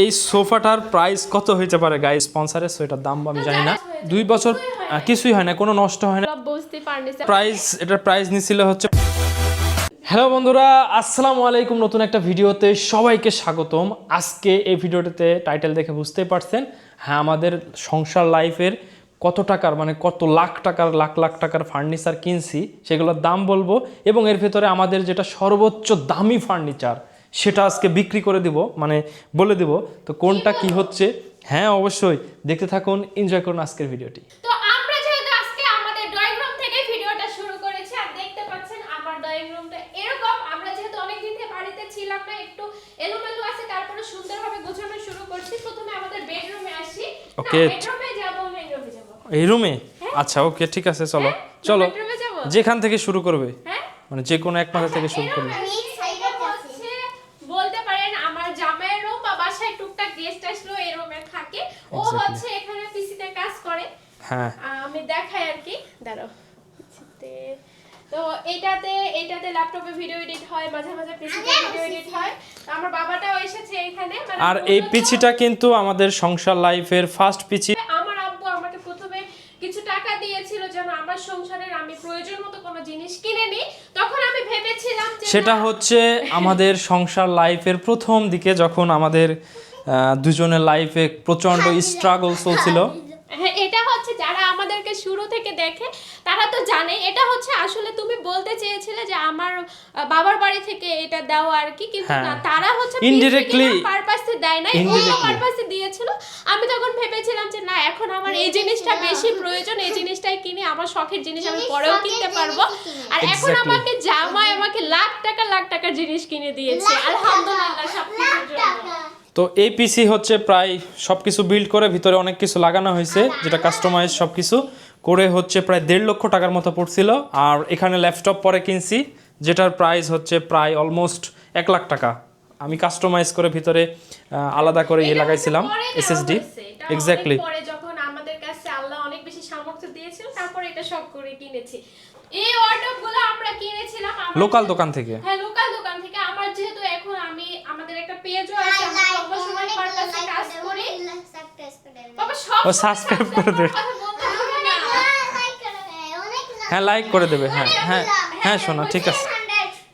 এই সোফাটার প্রাইস কত হইতে পারে গাই স্পন্সারের সো এটার দাম আমি জানি না। দুই বছর কিছুই হয় না, কোনো নষ্ট হয় না। বুঝতে প্রাইস এটার প্রাইস নিছিল হচ্ছে হ্যালো বন্ধুরা, আসসালামু আলাইকুম। নতুন একটা ভিডিওতে সবাইকে স্বাগতম। আজকে এই ভিডিওটাতে টাইটেল দেখে বুঝতেই পারছেন হ্যাঁ আমাদের সংসার লাইফের কত টাকার মানে কত লাখ টাকার, লাখ লাখ টাকার ফার্নিচার কিনছি, সেগুলোর দাম বলব। এবং এর ভেতরে আমাদের যেটা সর্বোচ্চ দামি ফার্নিচার সেটা আজকে বিক্রি করে দিব মানে বলে দিব। তো কোনটা কি হচ্ছে? হ্যাঁ অবশ্যই। দেখতে থাকুন এনজয় করুন আজকের ভিডিওটি। তো আমরা যেহেতু আজকে আমাদের ড্রয়িং রুম থেকে ভিডিওটা শুরু করেছি আর দেখতে পাচ্ছেন আমার ড্রয়িং রুমটা এরকম। আমরা যেহেতু অনেকদিন থেকে বাড়িতে ছিলাম না একটু এলোমেলো আছে তারপরে সুন্দরভাবে গোছানো শুরু করছি। প্রথমে আমাদের বেডরুমে আসি। Okay. বেডরুমে যাব মেইন যাব। এই রুমে আচ্ছা ওকে ঠিক আছে চলো। হ্যাঁ? চলো। যেখান থেকে শুরু করবে? হ্যাঁ। মানে যে কোনো এক মাথা থেকে শুরু করবে এরকম এটা হচ্ছে বলতে পারেন আমার জামাইয়ের রুম বা বাসায় টুকটাক গেস্ট আসলো এই রুমে থাকে ও Exactly. হচ্ছে এখানে পিসিতে কাজ করে। হ্যাঁ। আমি দেখাই আর কি। দাঁড়াও। তো এটাতে এটাতে ল্যাপটপে ভিডিও এডিট হয় মাঝে মাঝে পিসিতে ভিডিও এডিট হয়। তো আমার বাবাটাও এসেছে এখানে। মানে আর এই পিছিটা কিন্তু আমাদের সংসার লাইফের ফার্স্ট পিছি আমার আব্বু আমাকে প্রথমে কিছু টাকা দিয়েছিল যেন আমার সংসারের আমি প্রয়োজন মতো কোনো জিনিস কিনে নিই। তখন আমি ভেবেছিলাম সেটা হচ্ছে আমাদের সংসার লাইফের প্রথম দিকে যখন আমাদের দুজনের লাইফে প্রচণ্ড স্ট্রাগল চলছিল। হ্যাঁ এটা হচ্ছে যারা আমাদেরকে শুরু থেকে দেখে তারা তো জানে। এটা হচ্ছে আসলে তুমি বলতে চেয়েছিলে যে আমার বাবার বাড়ি থেকে এটা দাও আর কি কিন্তু হ্যাঁ। না তারা হচ্ছে Indirectly- পারপাসে দেয় না অন্য. পারপাসে দিয়েছিল। আমি তখন ভেবেছিলাম যে না এখন আমার এই জিনিসটা বেশি প্রয়োজন এই জিনিসটাই কিনে আমার শখের জিনিস আমি পরেও কিনতে পারব। আর এখন আমাকে জামাই আমাকে লাখ টাকা লাখ টাকার জিনিস কিনে দিয়েছে। আলহামদুলিল্লাহ সব কিছুর জন্য। তো এই পিসি হচ্ছে প্রায় সব কিছু বিল্ড করে ভিতরে অনেক কিছু লাগানো হয়েছে যেটা কাস্টমাইজ সব কিছু করে হচ্ছে প্রায় দেড় লক্ষ টাকার মতো পড়ছিল। আর এখানে ল্যাপটপ পরে কিনছি যেটার প্রাইস হচ্ছে প্রায় অলমোস্ট এক লাখ টাকা। আমি কাস্টমাইজ করে ভিতরে আলাদা করে ইয়ে লাগাইছিলাম এসএসডি এক্স্যাক্টলি যখন আমাদের কাছে আল্লাহ অনেক বেশি সামর্থ্য দিয়েছিল তারপরে এটা সব করে কিনেছি। এই ওয়ার্ডরোব আমরা কিনেছিলাম লোকাল দোকান থেকে? হ্যাঁ লোকাল দোকান থেকে। আমার যেহেতু এখন আমি আমাদের একটা পেজও আছে আমরা কাজ করি ও subscribe করে দেবে। হ্যাঁ লাইক করে দেবে হ্যাঁ হ্যাঁ হ্যাঁ শোনা ঠিক আছে।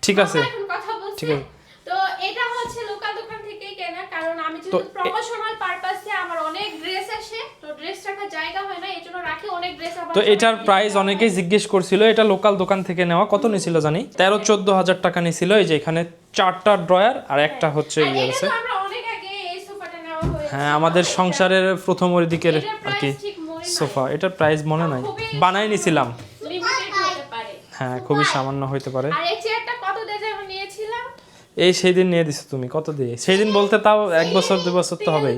ঠিক আছে। আমরা এখন কথা বলছি। ঠিক আছে। তো এটা হচ্ছে লোকাল দোকান থেকেই কেনা কারণ আমি যেহেতু প্রমোশনাল পারপাসে আমার অনেক ড্রেস আসে তো ড্রেস রাখার জায়গা হয় না এজন্য রাখি অনেক ড্রেস আমার তো এটার প্রাইস অনেকেই জিজ্ঞেস করছিল এটা লোকাল দোকান থেকে নেওয়া কত নিছিল জানি? তেরো চোদ্দ হাজার টাকা নিছিল এই যে এখানে চারটা ড্রয়ার আর একটা হচ্ছে ইয়ে আছে। হ্যাঁ আমাদের সংসারের প্রথম ওই দিকের আর কি। সোফা এটার প্রাইস মনে নাই। বানাই নিছিলাম। লিমিটেড হতে পারে। হ্যাঁ খুবই সামান্য হইতে পারে। এই চেয়ারটা কত দিয়ে যেন নিয়েছিলাম? এই সেই দিন নিয়ে দিছো তুমি কত দিয়ে? সেই দিন বলতে তাও এক বছর দুই বছর তো হবেই।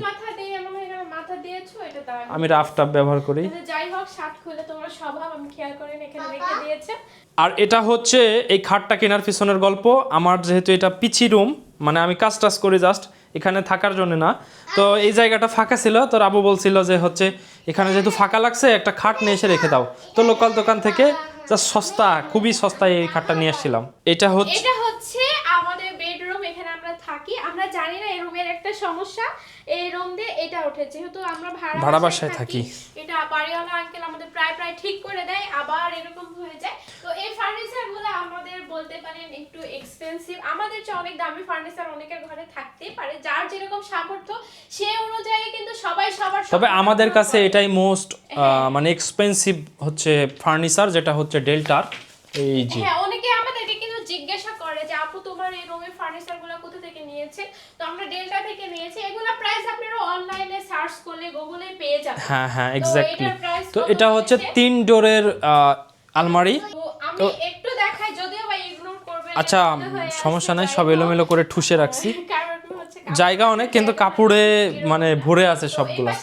আমি রাফ টাফ ব্যবহার করি। কিন্তু যাই হোক শার্ট খুলে তোমার স্বভাব আমি খেয়াল করি না এখানে রেখে দিয়েছে। আর এটা হচ্ছে এই খাটটা কেনার পিছনের গল্প। আমার যেহেতু এটা পিচি রুম মানে আমি কাজ টাজ করি জাস্ট এখানে থাকার জন্য না। তো এই জায়গাটা ফাঁকা ছিল। তো আবু বলছিল যে হচ্ছে, এখানে যেহেতু ফাঁকা লাগছে, একটা খাট নিয়ে এসে রেখে দাও। তো লোকাল দোকান থেকে যা সস্তা, খুবই সস্তায় এই খাটটা নিয়ে আসছিলাম। এটা হচ্ছে এটা হচ্ছে আমাদের বেডরুম এখানে আমরা থাকি আমরা জানি না এই রুমের একটা সমস্যা। এই রুম দিয়ে এটা ওঠে যেহেতু আমরা ভাড়া ভাড়া বাসায় থাকি। এটা বাড়িওয়ালা আঙ্কেল আমাদের প্রায় প্রায় ঠিক করে দেয় আবার এরকম হয়ে যায়। তো এই ফার্নিচারগুলো আমাদের বলতে পারেন একটু এক্সপেন্সিভ আমাদের চেয়ে অনেক দামি ফার্নিচার অনেকের ঘরে থাকতেই পারে। যার যেরকম সামর্থ্য সে অনুযায়ী কিন্তু সবাই সবার তবে আমাদের কাছে এটাই মোস্ট মানে এক্সপেন্সিভ হচ্ছে ফার্নিচার যেটা হচ্ছে ডেল্টার এই যে হ্যাঁ অনেকে আমাদেরকে কিন্তু জিজ্ঞাসা করে যে আপু তোমার এই রুমের ফার্নিচারগুলো কোথা থেকে তো আমরা ডেল্টা থেকে নিয়েছি। এগুলো প্রাইস আপনারা অনলাইনে সার্চ করলে গুগলে পেয়ে যাবেন। হ্যাঁ হ্যাঁ এক্স্যাক্টলি তো এটা হচ্ছে তিন ডোরের আলমারি। তো আমি একটু দেখাই যদিও বা ইগনোর করবেন আচ্ছা সমস্যা নাই সব এলোমেলো করে ঠুসে রাখছি। জায়গা অনেক কিন্তু কাপড়ে মানে ভরে আছে সবগুলা।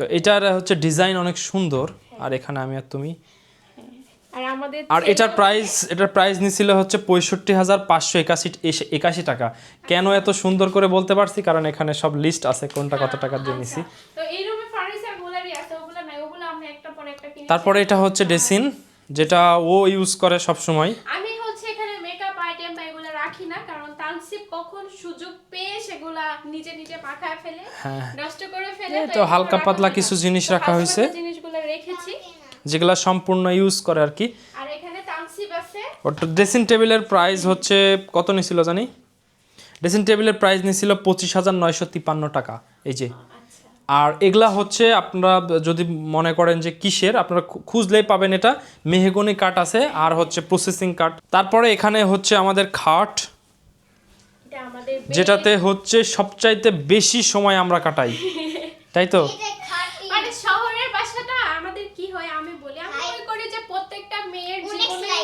তো এটার হচ্ছে ডিজাইন অনেক সুন্দর। আর এখানে আমি আর তুমি আমাদের আর এটার প্রাইস এটার প্রাইস নিছিল হচ্ছে পঁয়ষট্টি হাজার পাঁচশো একাশি একাশি টাকা। কেন এত সুন্দর করে বলতে পারছি? কারণ এখানে সব লিস্ট আছে কোনটা কত টাকার দিয়ে নিছি। আচ্ছা, তো এই রুমে ফার্নিচার গুলারই আছে ওগুলো নাই ওগুলো আমরা একটা পর একটা কিনে তারপরে এটা হচ্ছে ডেসিন যেটা ও ইউজ করে সব সময় আমি হচ্ছে এখানে মেকআপ আইটেম বা এগুলো রাখি না কারণ কখনো সুযোগ পেয়ে সেগুলা নিজে নিজে পাঠায় ফেলে হ্যাঁ। নষ্ট করে ফেলে তো হালকা পাতলা কিছু জিনিস রাখা হয়েছে। জিনিসগুলো রেখেছি। যেগুলা সম্পূর্ণ ইউজ করে আর কি। আর এখানে তামসিব আছে। ওটা ড্রেসিং টেবিলের প্রাইস হচ্ছে কত নিছিল জানি? ড্রেসিং টেবিলের প্রাইস নিছিল পঁচিশ হাজার নয়শো তিপ্পান্ন টাকা এই যে। আচ্ছা। আর এগুলা হচ্ছে আপনারা যদি মনে করেন যে কিসের আপনারা খুঁজলেই পাবেন এটা। মেহগনি কাঠ আছে আর হচ্ছে প্রসেসিং কাঠ তারপরে এখানে হচ্ছে আমাদের খাট এটা আমাদের যেটাতে হচ্ছে সবচাইতে বেশি সময় আমরা কাটাই। তাই তো মানে শহরের বাসাটা আমাদের কি হয় আমি বলি আমি মনে করি যে প্রত্যেকটা মেয়ের জীবনে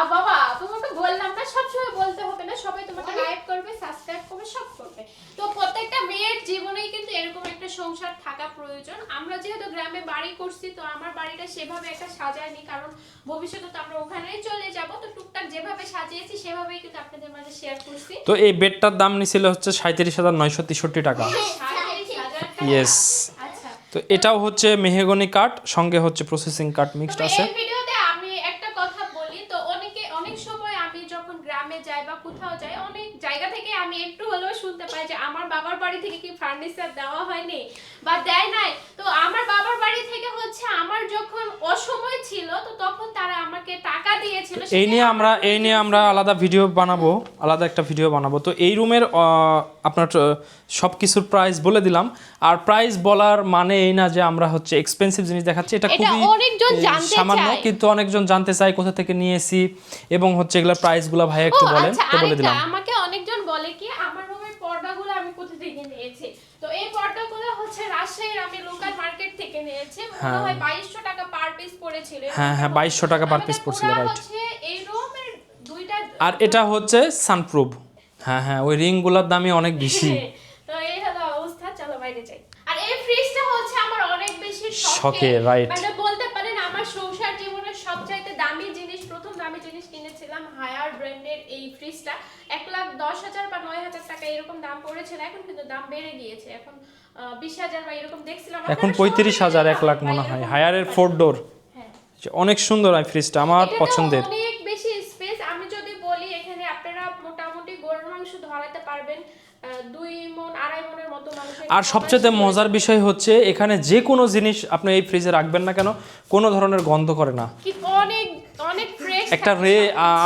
আ বাবা তোমাকে বললাম না সবসময় বলতে হবে না সবাই তোমাকে লাইক করবে সাবস্ক্রাইব করবে সব করবে। তো প্রত্যেকটা মেয়ের জীবনেই কিন্তু এরকম একটা সংসার থাকা প্রয়োজন। আমরা যেহেতু গ্রামে বাড়ি করছি তো আমার বাড়িটা সেভাবে একটা সাজায়নি কারণ ভবিষ্যতে তো আমরা ওখানেই চলে যাব। তো টুকটাক যেভাবে সাজিয়েছি সেভাবেই কিন্তু আপনাদের মাঝে শেয়ার করছি। তো এই বেডটার দাম নিছিল হচ্ছে সাঁত্রিশ হাজার নয়শো তেষট্টি টাকা। সাড়ে হাজার টাকা। ইয়েস আচ্ছা। তো এটাও হচ্ছে মেহগনি কাঠ সঙ্গে হচ্ছে প্রসেসিং কাঠ মিক্সড আছে। এই ভিডিওতে আমি একটা কথা বলি তো অনেকে অনেক সময় আমি যখন গ্রামে যাই বা কোথাও যাই অনেক জায়গা থেকে আমি একটু হলেও শুনতে পাই যে আমার বাবার বাড়ি থেকে কি ফার্নিচার দেওয়া হয়নি বা দেয় নাই? তো আমার বাবার বাড়ি থেকে হচ্ছে আমার যখন অসময় ছিল তো তখন তারা আমাকে টাকা দিয়েছিল। এই নিয়ে আমরা এই নিয়ে আমরা আলাদা ভিডিও বানাবো আলাদা একটা ভিডিও বানাবো। তো এই রুমের আপনার সব কিছুর প্রাইস বলে দিলাম। আর প্রাইস বলার মানে এই না যে আমরা হচ্ছে এক্সপেন্সিভ জিনিস দেখাচ্ছি এটা খুবই সামান্য কিন্তু অনেকজন জানতে চায় কোথা থেকে নিয়েছি এবং হচ্ছে এগুলোর প্রাইসগুলো ভাই একটু বলেন আচ্ছা, তো বলে দিলাম। আমাকে অনেকজন বলে কি আমার রুমের পর্দাগুলো আমি কোথা থেকে নিয়েছি তো এই পর্দাগুলো হচ্ছে রাজশাহীর আমি লোকাল মার্কেট থেকে নিয়েছি। মনে হয়। বাইশশো টাকা পার পিস পড়েছিল। হ্যাঁ, হ্যাঁ, 2200 টাকা per piece আমাদের পড়ছিল, পুরা. হচ্ছে এই রুমের দুইটা আর এটা হচ্ছে সানপ্রুফ হ্যাঁ হ্যাঁ ওই রিংগুলোর দামই অনেক বেশি। তো এই হলো অবস্থা চলো বাইরে যাই। আর এই ফ্রিজটা হচ্ছে আমার অনেক বেশি শখের। right. মানে বলতে পারেন আমার সংসার জীবনের সবচাইতে দামি জিনিস প্রথম দামি জিনিস কিনেছিলাম হায়ার ব্র্যান্ডের এই ফ্রিজটা এক লাখ দশ হাজার বা নয় হাজার টাকা এরকম দাম পড়েছিল এখন কিন্তু দাম বেড়ে গিয়েছে। এখন এখন পঁয়ত্রিশ হাজার এক লাখ মনে হয়। এরকম হায়ারের ফোর ডোর হ্যাঁ। অনেক সুন্দর এই ফ্রিজটা আমার পছন্দের। অনেক বেশি স্পেস আমি যদি বলি এখানে আপনারা মোটামুটি গরুর মাংস ধরাতে পারবেন দুই মন আড়াই মনের মতো আর সবচেয়ে মজার বিষয় হচ্ছে এখানে যে কোনো জিনিস আপনি এই ফ্রিজে রাখবেন না কেন কোনো ধরনের গন্ধ করে না। অনেক অনেক ফ্রেশ একটা রে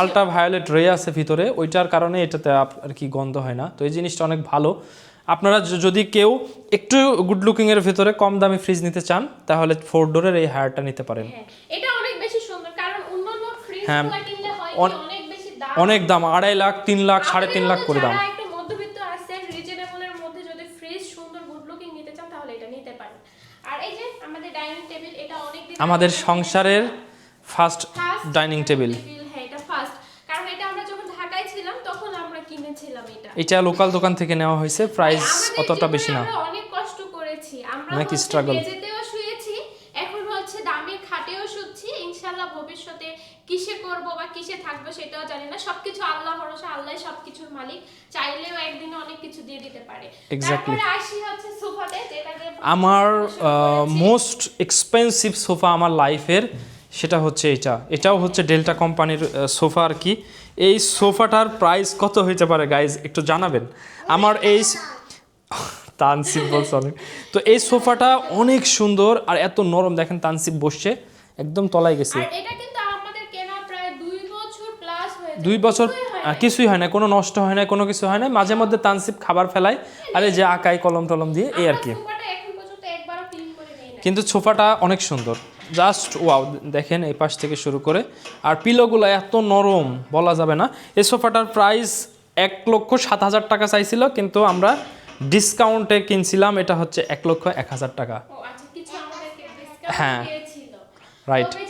আলট্রা ভায়োলেট রে আছে ভিতরে ওইটার কারণে এটাতে আর কি গন্ধ হয় না। তো এই জিনিসটা অনেক ভালো। আপনারা যদি কেউ একটু গুড লুকিং এর ভিতরে কম দামি ফ্রিজ নিতে চান তাহলে ফোর ডোরের এই হায়ারটা নিতে পারেন। হ্যাঁ এটা অনেক বেশি সুন্দর কারণ অন্যান্য ফ্রিজ হ্যাঁ, কিনলে হয় অনেক বেশি দাম। অনেক দাম আড়াই লাখ তিন লাখ সাড়ে তিন লাখ করে দাম। আমাদের সংসারের ফার্স্ট ডাইনিং টেবিল হ্যাঁ এটা ফার্স্ট কারণ এটা আমরা যখন ঢাকায় ছিলাম তখন আমরা কিনেছিলাম এটা। এটা লোকাল দোকান থেকে নেওয়া হয়েছে প্রাইস অতটা বেশি না। আমরা অনেক কষ্ট করেছি। আমরা অনেক struggle। মেঝেতেও শুয়েছি এখন হচ্ছে দামের খাটেও শুচ্ছি। ইনশাআল্লাহ ভবিষ্যতে কিসে করব বা কিসে থাকব সেটাও জানি না। সবকিছু আল্লাহ ভরসা আল্লাহ সবকিছুর মালিক। চাইলেও একদিনে অনেক কিছু দিয়ে দিতে পারে. তারপরে আসি হচ্ছে সোফাতে যেটা আমার মোস্ট এক্সপেন্সিভ সোফা আমার লাইফের সেটা হচ্ছে এটা এটাও হচ্ছে ডেল্টা কোম্পানির সোফা আর কি। এই সোফাটার প্রাইস কত হইতে পারে গাইজ একটু জানাবেন। আমার এই তানসিব বলছে অনেক। তো এই সোফাটা অনেক সুন্দর আর এত নরম। দেখেন তানসিব বসছে একদম তলায় গেছে। দুই বছর হয়। কিছুই হয় না কোনো নষ্ট হয় না কোনো কিছু হয় না মাঝে মধ্যে তানসিব খাবার ফেলায়। আর এই যে আকাই কলম টলম দিয়ে এই আর কি আমার সোফাটা এখন পর্যন্ত একবারও ক্লিন করে নেই না কিন্তু সোফাটা অনেক সুন্দর। জাস্ট ওয়াও দেখেন এই পাশ থেকে শুরু করে। আর পিলোগুলো এত নরম বলা যাবে না। এই সোফাটার প্রাইস এক লক্ষ সাত হাজার টাকা চাইছিল কিন্তু আমরা ডিসকাউন্টে কিনছিলাম এটা হচ্ছে এক লক্ষ এক হাজার টাকা। আচ্ছা হ্যাঁ। অবশ্যই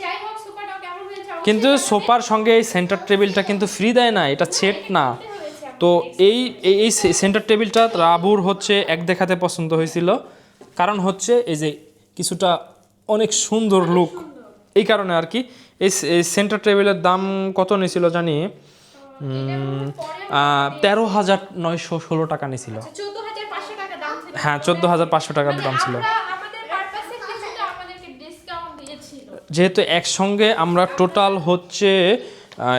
কিন্তু সোফার সঙ্গে এই সেন্টার টেবিলটা কিন্তু ফ্রি দেয় না এটা সেট না। হয়েছে আমাদের। তো এই এই এই সেন্টার টেবিলটা রাবুর হচ্ছে এক দেখাতে পছন্দ হয়েছিল। কারণ হচ্ছে এই যে কিছুটা অনেক সুন্দর লুক এই কারণে আর কি এই সেন্টার টেবিলের দাম কত নিয়েছিল জানি? তেরো হাজার নয়শো ষোলো টাকা নিয়েছিল ছিল। হ্যাঁ চোদ্দ হাজার পাঁচশো টাকার মানে দাম ছিল। যেহেতু একসঙ্গে আমরা টোটাল হচ্ছে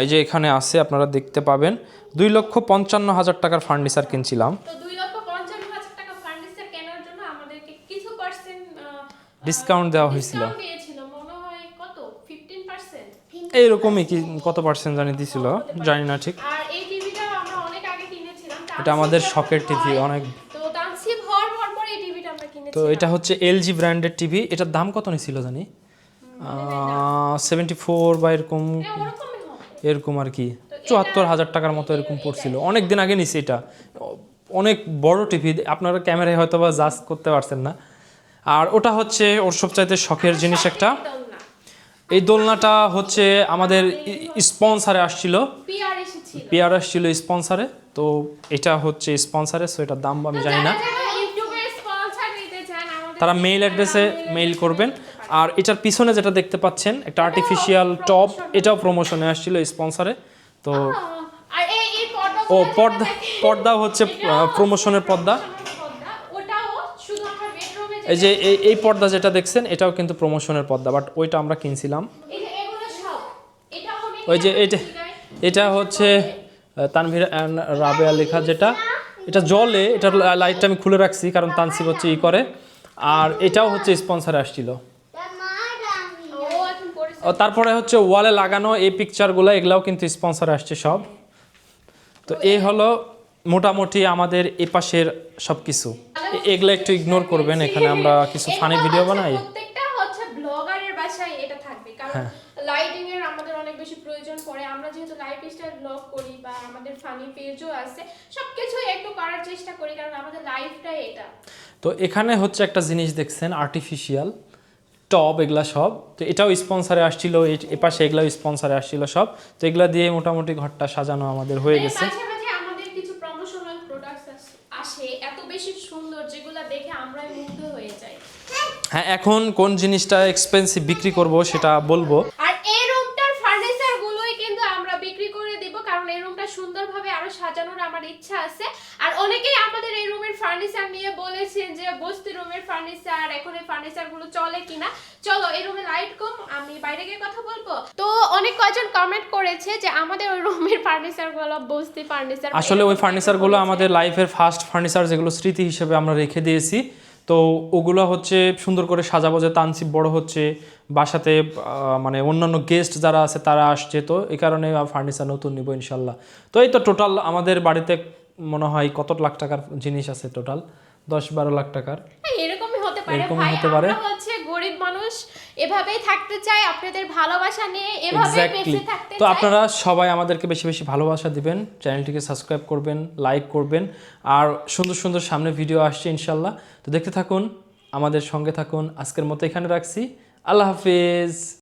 এই যে এখানে আছে আপনারা দেখতে পাবেন দুই লক্ষ পঞ্চান্ন হাজার টাকার ফার্নিচার কিনছিলাম তো দুই লক্ষ পঞ্চান্ন হাজার টাকা ফার্নিচার কেনার জন্য আমাদেরকে কিছু পার্সেন্ট Discount দেওয়া হয়েছিল। দিয়েছিল এইরকমই কি কত পার্সেন্ট জানি দিছিল জানি না ঠিক। এটা আমাদের শখের টিভি অনেক তো এটা হচ্ছে এলজি ব্র্যান্ডের টিভি এটার দাম কত নিছিল জানি? সেভেন্টি ফোর বা এরকম এরকম আর কি। চুয়াত্তর হাজার টাকার মতো এরকম পড়ছিল। অনেক দিন আগে নিছি এটা। অনেক বড় টিভি আপনারা ক্যামেরায় হয়তো বা জাজ করতে পারছেন না। আর ওটা হচ্ছে ওর সবচাইতে শখের জিনিস একটা। এই দোলনাটা হচ্ছে আমাদের স্পন্সারে আসছিল। পেয়ার আসছিল স্পন্সারে। তো এটা হচ্ছে স্পন্সারে সো এটার দাম আমি জানি না। তারা মেইল অ্যাড্রেসে মেইল করবেন। আর এটার পিছনে যেটা দেখতে পাচ্ছেন একটা আর্টিফিশিয়াল টপ এটাও প্রমোশনে আসছিল স্পন্সারে। তো পর্দা ও পর্দা পর্দাও হচ্ছে প্রমোশনের পর্দা ওটাও শুধু আমরা বেডরুমে এই যে এই পর্দা যেটা দেখছেন, এটাও কিন্তু প্রমোশনের পর্দা বাট ওইটা আমরা কিনছিলাম। ওই যে এটা এটা হচ্ছে তানভীর রাবেয়া লেখা যেটা। এটা জলে, এটা লাইটটা আমি খুলে রাখছি, কারণ তানসিব হচ্ছে ই করে। আর এটাও হচ্ছে স্পন্সারে আসছিল। তারপরে হচ্ছে ওয়ালে লাগানো এই পিকচারগুলো এগুলাও কিন্তু স্পন্সারে আসছে সব। তো এই হলো মোটামুটি আমাদের এ পাশের সব কিছু এগুলো একটু ইগনোর করবেন এখানে আমরা কিছু ফানি ভিডিও বানাই। প্রত্যেকটা হচ্ছে ব্লগারের বাসায় এটা থাকবে কারণ হ্যাঁ। লাইটিং এর আমাদের অনেক বেশি প্রয়োজন পড়ে। আমরা যেহেতু লাইফস্টাইল ব্লগ করি বা আমাদের ফানি পেজও আছে সবকিছুই একটু করার চেষ্টা করি কারণ আমাদের লাইফটাই এটা। তো এখানে হচ্ছে একটা জিনিস দেখছেন আর্টিফিশিয়াল টব এগুলা সব। তো এটাও স্পন্সারে আসছিল এ- এ পাশে এগুলাও স্পন্সারে আসছিল সব। তো এগুলা দিয়ে মোটামুটি ঘরটা সাজানো আমাদের হয়ে গেছে মাঝে মাঝে আমাদের কিছু প্রমোশনাল প্রোডাক্টস আসে এত বেশি সুন্দর যেগুলো দেখে আমরাই মুগ্ধ হয়ে যাই হ্যাঁ এখন কোন জিনিসটা এক্সপেন্সিভ বিক্রি করব সেটা বলব। আর এই রুমটার ফার্নিচার গুলোই কিন্তু আমরা বিক্রি করে দিব কারণ এই রুমটা সুন্দরভাবে আরও সাজানোর আমার ইচ্ছা আছে। আর অনেকেই আমাদের এই রুমের ফার্নিচার নিয়ে বলেছেন যে বস্তি রুমের ফার্নিচার এখন এই ফার্নিচারগুলো চলে কিনা। চলো এই রুমে লাইট কম আমি বাইরে গিয়ে কথা বলব? তো অনেক কয়জন কমেন্ট করেছে যে আমাদের ওই রুমের ফার্নিচারগুলো বস্তি ফার্নিচার আসলে ওই ফার্নিচারগুলো আমাদের লাইফের ফার্স্ট ফার্নিচার যেগুলো স্মৃতি হিসেবে আমরা রেখে দিয়েছি তো ওগুলো হচ্ছে সুন্দর করে সাজাবো যে তানসিব বড় হচ্ছে বাসাতে মানে অন্যান্য গেস্ট যারা আছে তারা আসছে তো এই কারণে ফার্নিচার নতুন নিব ইনশাল্লাহ। তো এই তো টোটাল আমাদের বাড়িতে মনে হয় কত লাখ টাকার জিনিস আছে টোটাল দশ বারো লাখ টাকার। হ্যাঁ, এরকমই হতে পারে এরকমই ভাই হতে পারে। আমরা হচ্ছে গরিব মানুষ এভাবেই থাকতে চাই আপনাদের ভালোবাসা নিয়ে এভাবেই বেঁচে থাকতে তো আপনারা সবাই আমাদেরকে বেশি বেশি ভালোবাসা দিবেন চ্যানেলটিকে সাবস্ক্রাইব করবেন লাইক করবেন আর সুন্দর সুন্দর সামনে ভিডিও আসছে ইনশাল্লাহ। তো দেখতে থাকুন আমাদের সঙ্গে থাকুন আজকের মতো এখানে রাখছি। আল্লাহ হাফিজ।